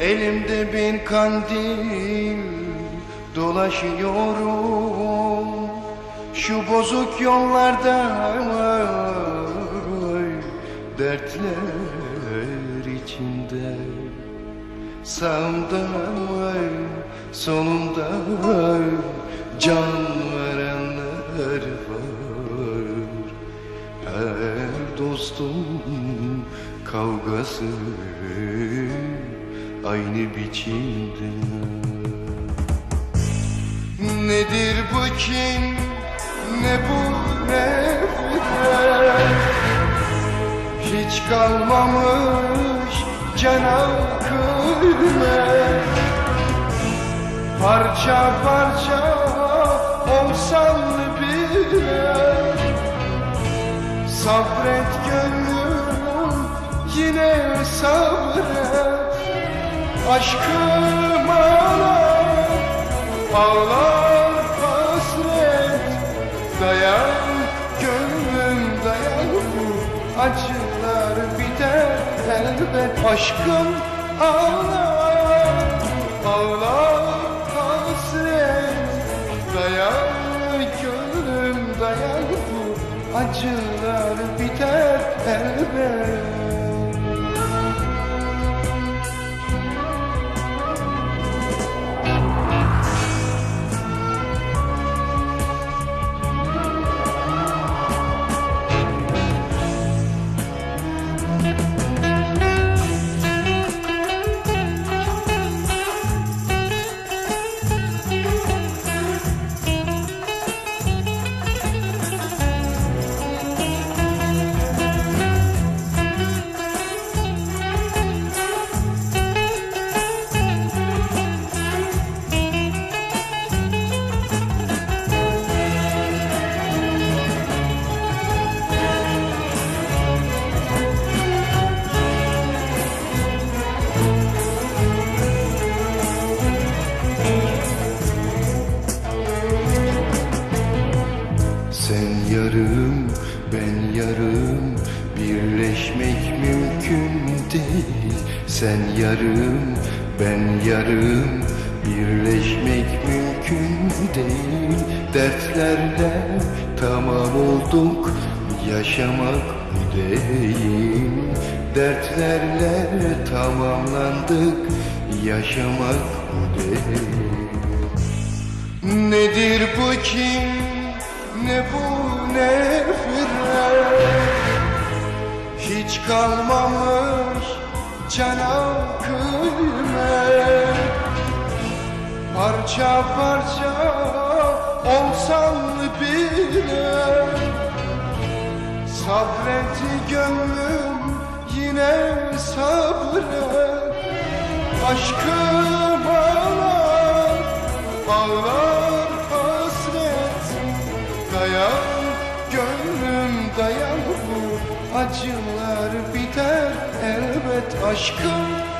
Elimde bir kandil dolaşıyorum. Şu bozuk yollarda dertler içinde. Sağımda solumda can verenler var. Her dostum kavgası aynı biçimde. Nedir bu kin? Ne bu nefret Hiç kalmamış cana kıymet Parça parça olsan bile. Sabret gönlüm yine sabret Aşkım ağlar, ağlar hasret. Dayan gönlüm dayan. Bu acılar biter elbet. Aşkım ağlar, ağlar hasret. Dayan gönlüm dayan. Bu acılar biter elbet Birleşmek mümkün değil. Sen yarım, ben yarım. Birleşmek mümkün değil. Dertlerle tamam olduk Yaşamak bu değil? Dertlerle tamamlandık Yaşamak bu değil? Nedir bu kim, ne bu nefret Hiç kalmamış cana kıymet Parça parça olsan bile Sabret gönlüm yine sabret Aşkım ağlar, ağlar hasret. Dayan gönlüm dayan bu acılar elbet Aşkım